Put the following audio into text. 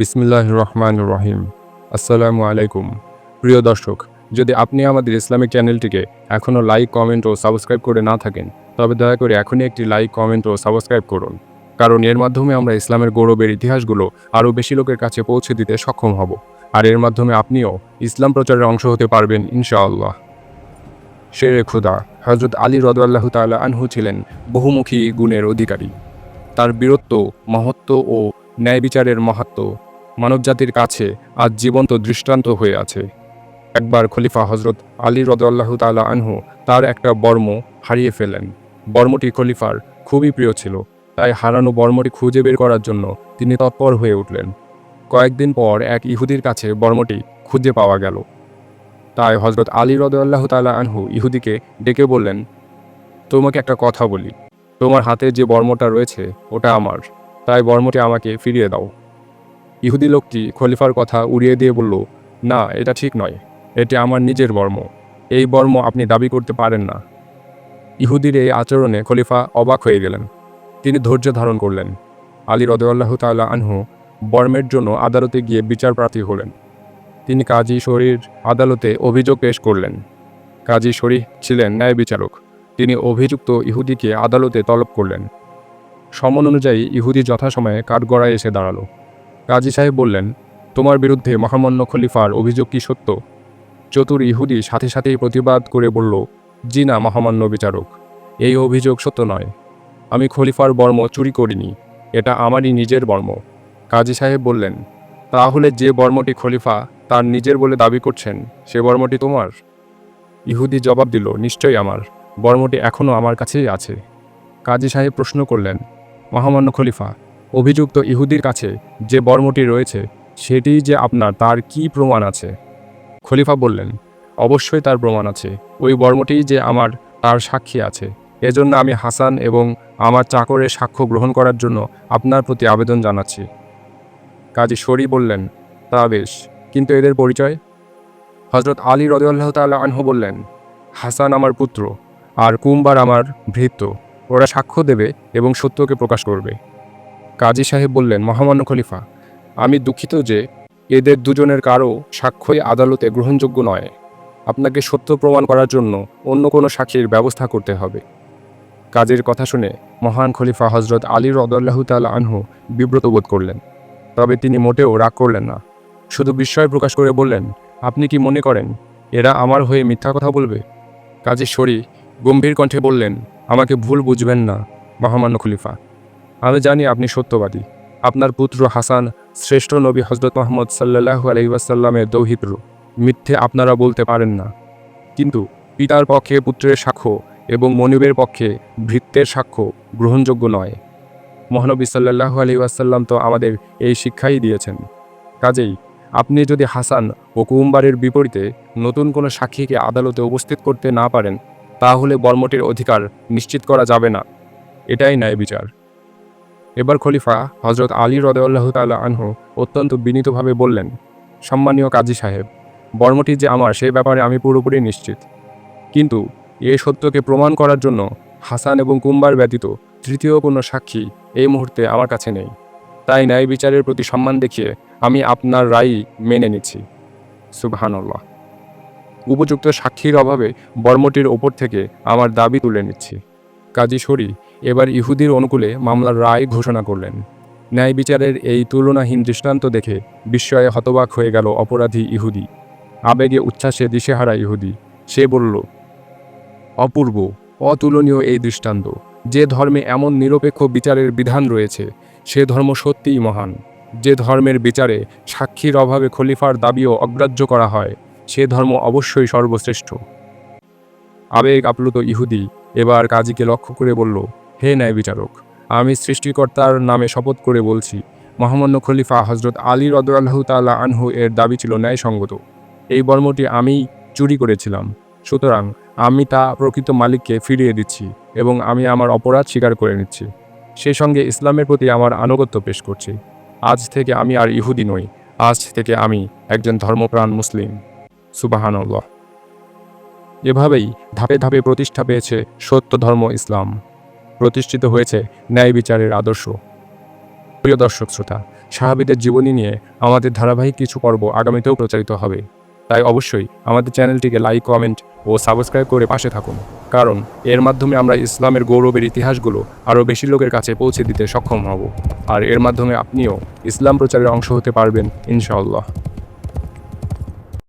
বিসমিল্লাহ রহমান রহিম আসসালামু আলাইকুম প্রিয় দর্শক, যদি আপনি আমাদের ইসলামিক চ্যানেলটিকে এখনও লাইক, কমেন্ট ও সাবস্ক্রাইব করে না থাকেন, তবে দয়া করে এখনই একটি লাইক, কমেন্ট ও সাবস্ক্রাইব করুন। কারণ এর মাধ্যমে আমরা ইসলামের গৌরবের ইতিহাসগুলো আরও বেশি লোকের কাছে পৌঁছে দিতে সক্ষম হব। আর এর মাধ্যমে আপনিও ইসলাম প্রচারের অংশ হতে পারবেন, ইনশাআল্লাহ। শেরে খুদা হজরত আলী রদাল্লাহ তাআলা আনহু ছিলেন বহুমুখী গুণের অধিকারী। তার বীরত্ব, মহত্ব ও ন্যায় বিচারের মাহাত্ম মানবজাতির কাছে আজ জীবন্ত দৃষ্টান্ত হয়ে আছে। একবার খলিফা হজরত আলী রদাল্লাহ তালা আনহু তার একটা বর্ম হারিয়ে ফেলেন। বর্মটি খলিফার খুবই প্রিয় ছিল, তাই হারানো বর্মটি খুঁজে বের করার জন্য তিনি তৎপর হয়ে উঠলেন। কয়েকদিন পর এক ইহুদির কাছে বর্মটি খুঁজে পাওয়া গেল। তাই হজরত আলী রদাল্লাহ তালা আনহু ইহুদিকে ডেকে বললেন, তোমাকে একটা কথা বলি। তোমার হাতে যে বর্মটা রয়েছে, ওটা আমার। তাই বর্মটি আমাকে ফিরিয়ে দাও। ইহুদি লোকটি খলিফার কথা উড়িয়ে দিয়ে বলল, না, এটা ঠিক নয়। এটি আমার নিজের বর্ম। এই বর্ম আপনি দাবি করতে পারেন না। ইহুদির এই আচরণে খলিফা অবাক হয়ে গেলেন। তিনি ধৈর্য ধারণ করলেন। আলী রদউল্লাহ তাল্লাহ আনহু বর্মের জন্য আদালতে গিয়ে বিচার প্রার্থী হলেন। তিনি কাজী শরীর আদালতে অভিযোগ পেশ করলেন। কাজী শরীফ ছিলেন ন্যায় বিচারক। তিনি অভিযুক্ত ইহুদিকে আদালতে তলব করলেন। সমন অনুযায়ী ইহুদি যথাসময়ে কাঠগড়ায় এসে দাঁড়াল। কাজী সাহেব বললেন, তোমার বিরুদ্ধে মহামান্য খলিফার অভিযোগ কি সত্য? চতুর ইহুদি সাথে সাথেই প্রতিবাদ করে বলল, জি না, মহামান্য বিচারক, এই অভিযোগ সত্য নয়। আমি খলিফার বর্ম চুরি করিনি, এটা আমারই নিজের বর্ম। কাজী সাহেব বললেন, তাহলে যে বর্মটি খলিফা তার নিজের বলে দাবি করছেন, সে বর্মটি তোমার? ইহুদি জবাব দিল, নিশ্চয়ই আমার, বর্মটি এখনও আমার কাছেই আছে। কাজী সাহেব প্রশ্ন করলেন মহামান্য খলিফা, অভিযুক্ত ইহুদির কাছে যে বর্মটি রয়েছে, সেটি যে আপনার, তার কি প্রমাণ আছে? খলিফা বললেন, অবশ্যই তার প্রমাণ আছে। ওই বর্মটিই যে আমার, তার সাক্ষী আছে। এজন্য আমি হাসান এবং আমার চাকরের সাক্ষ্য গ্রহণ করার জন্য আপনার প্রতি আবেদন জানাচ্ছি। কাজী শরী বললেন, তা বেশ। কিন্তু এদের পরিচয়? হজরত আলী রদুল্লাহ তাল্লাহ আনহু বললেন, হাসান আমার পুত্র, আর কুম্বার আমার ভৃত্য। ওরা সাক্ষ্য দেবে এবং সত্যকে প্রকাশ করবে। কাজী সাহেব বললেন, মহামান্য খলিফা, আমি দুঃখিত যে এদের দুজনের কারও সাক্ষ্যই আদালতে গ্রহণযোগ্য নয়। আপনাকে সত্য প্রমাণ করার জন্য অন্য কোনো সাক্ষীর ব্যবস্থা করতে হবে। কাজের কথা শুনে মহান খলিফা হজরত আলী রদাল্লাহ তাল আনহু বিব্রত বোধ করলেন। তবে তিনি মোটেও রাগ করলেন না। শুধু বিস্ময় প্রকাশ করে বললেন, আপনি কি মনে করেন, এরা আমার হয়ে মিথ্যা কথা বলবে? কাজী শরী গম্ভীর কণ্ঠে বললেন আমাকে ভুল বুঝবেন না, মহামান্য খলিফা। আমি জানি আপনি সত্যবাদী। আপনার পুত্র হাসান শ্রেষ্ঠ নবী হজরত মোহাম্মদ সাল্লাহু আলহিবাসাল্লামের দৌহিত্র। মিথ্যে আপনারা বলতে পারেন না। কিন্তু পিতার পক্ষে পুত্রের সাক্ষ্য এবং মনিবের পক্ষে ভৃত্যের সাক্ষ্য গ্রহণযোগ্য নয়। মহানবী সাল্লাহু আলি ওয়াসাল্লাম তো আমাদের এই শিক্ষাই দিয়েছেন। কাজেই আপনি যদি হাসান ও কুম্বারের বিপরীতে নতুন কোনো সাক্ষীকে আদালতে উপস্থিত করতে না পারেন তাহলে বর্মটির অধিকার নিশ্চিত করা যাবে না। এটাই ন্যায় বিচার। এবার খলিফা হজরত আলী রদাল্লাহ তাল্লাহ আনহু অত্যন্ত বিনীতভাবে বললেন, সম্মানীয় কাজী সাহেব, বর্মটি যে আমার, সে ব্যাপারে আমি পুরোপুরি নিশ্চিত। কিন্তু এ সত্যকে প্রমাণ করার জন্য হাসান এবং কুম্বার ব্যতীত তৃতীয় কোনো সাক্ষী এই মুহূর্তে আমার কাছে নেই। তাই ন্যায় বিচারের প্রতি সম্মান দেখিয়ে আমি আপনার রায়ই মেনে নিচ্ছি। সুবহানাল্লাহ। উপযুক্ত সাক্ষীর অভাবে বর্মটির ওপর থেকে আমার দাবি তুলে নিচ্ছি। কাজী শরী, এবার ইহুদির অনুকূলে মামলার রায় ঘোষণা করলেন। ন্যায় বিচারের এই তুলনাহীন দৃষ্টান্ত দেখে বিস্ময়ে হতবাক হয়ে গেল অপরাধী ইহুদি। আবেগে উচ্ছ্বাসে দিশেহারা ইহুদি, সে বলল, অপূর্ব, অতুলনীয় এই দৃষ্টান্ত। যে ধর্মে এমন নিরপেক্ষ বিচারের বিধান রয়েছে, সে ধর্ম সত্যিই মহান। যে ধর্মের বিচারে সাক্ষীর অভাবে খলিফার দাবিও অগ্রাহ্য করা হয় সে ধর্ম অবশ্যই সর্বশ্রেষ্ঠ। আবেগ আপ্লুত ইহুদি এবার কাজীকে লক্ষ্য করে বলল, হে ন্যায় বিচারক আমি সৃষ্টিকর্তার নামে শপথ করে বলছি, মহামান্য খলিফা হজরত আলী রদাল্লাহ তাল্লাহ আনহু এর দাবি ছিল ন্যায়সঙ্গত। এই বর্মটি আমি চুরি করেছিলাম, সুতরাং আমি তা প্রকৃত মালিককে ফিরিয়ে দিচ্ছি এবং আমি আমার অপরাধ স্বীকার করে নিচ্ছি। সেই সঙ্গে ইসলামের প্রতি আমার আনুগত্য পেশ করছি। আজ থেকে আমি আর ইহুদি নই, আজ থেকে আমি একজন ধর্মপ্রাণ মুসলিম। সুবাহানল্লাহ। এভাবেই ধাপে ধাপে প্রতিষ্ঠা পেয়েছে সত্য ধর্ম ইসলাম। প্রতিষ্ঠিত হয়েছে ন্যায় বিচারের আদর্শ। প্রিয় দর্শক শ্রোতা, সাহাবিদের জীবনী নিয়ে আমাদের ধারাবাহিক কিছু পর্ব আগামীতেও প্রচারিত হবে। তাই অবশ্যই আমাদের চ্যানেলটিকে লাইক, কমেন্ট ও সাবস্ক্রাইব করে পাশে থাকুন। কারণ এর মাধ্যমে আমরা ইসলামের গৌরবের ইতিহাসগুলো আরও বেশি লোকের কাছে পৌঁছে দিতে সক্ষম হব। আর এর মাধ্যমে আপনিও ইসলাম প্রচারের অংশ হতে পারবেন, ইনশাআল্লাহ।